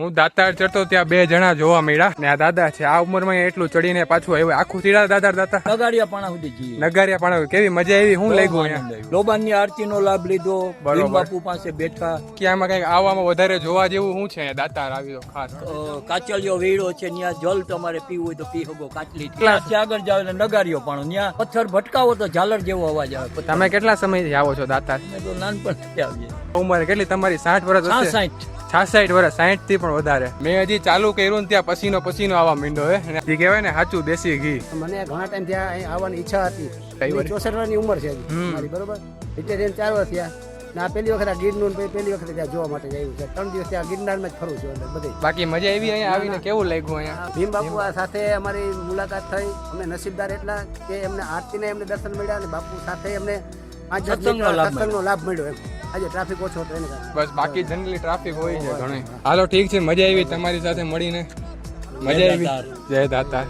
હું દાતાર ચડતો ત્યાં બે જણા જોવા મળ્યા ને આ દાદા છે. આ ઉંમરમાં એટલું ચડીને પાછું આવ્યું. આખું સીડા દાદા દાતા. નગારિયા પાણા સુધી જઈએ નગારિયા પણ કેવી મજા આવી? હું લઈ ગયો લોબાનની આરતી નો લાભ લીધો. બાપુ પાસે બેઠા. કે આમાં કંઈક આવવામાં વધારે જોવા જેવું શું છે? દાતાર આવી તો ખાસ. કાચલિયો વેડો છે. ત્યાં જલ તમારે પીવું હોય તો પી શકો. કાચલી ત્યાંથી આગળ જાવ એટલે નગારિયો પાણો. ત્યાં પથ્થર ભટકાવો તો ઝાલર જેવો અવાજ આવે. તમે કેટલા સમયથી આવો છો દાતાર? નાનપણથી આવીએ. ઉંમર કેટલી? તમારી સાઠ વર્ષ સાઠ છાસઠ વર્ષ સાઠથી પણ વધારે. મેં હજી ચાલુ કર્યું ને ત્યાં પસીનો પસીનો આવવા માંડ્યો હે. એ કહેવાય ને સાચું દેશી ઘી. મને ઘણા ટાઈમ ત્યાં અહીં આવવાની ઈચ્છા હતી. ચોસઠ વર્ષની ઉંમર છે મારી બરોબર? ઇટાલિયન ચાર વર્ષ થયા. ના પેલી વખત આ ગીરનું પેલી પહેલી વખત ત્યાં જોવા માટે આવ્યું છે. ત્રણ દિવસ ત્યાં ગિરનારમાં જ ફરું છું એટલે બધે. બાકી મજા એવી અહીંયા આવીને કેવું લાગ્યું અહીંયા? ભીમ બાપુ આ સાથે અમારી મુલાકાત થઈ. અમે નસીબદાર એટલા કે એમને આરતીને એમને દર્શન મળ્યા અને બાપુ સાથે એમને લાભ સત્સંગનો લાભ મળ્યો એમ. આજે ટ્રાફિક ઓછો ટ્રેન બસ બાકી જનરલી ટ્રાફિક હોય છે ઘણી હાલો ઠીક છે મજા આવી તમારી સાથે મળીને. મજા આવી. જય દાતા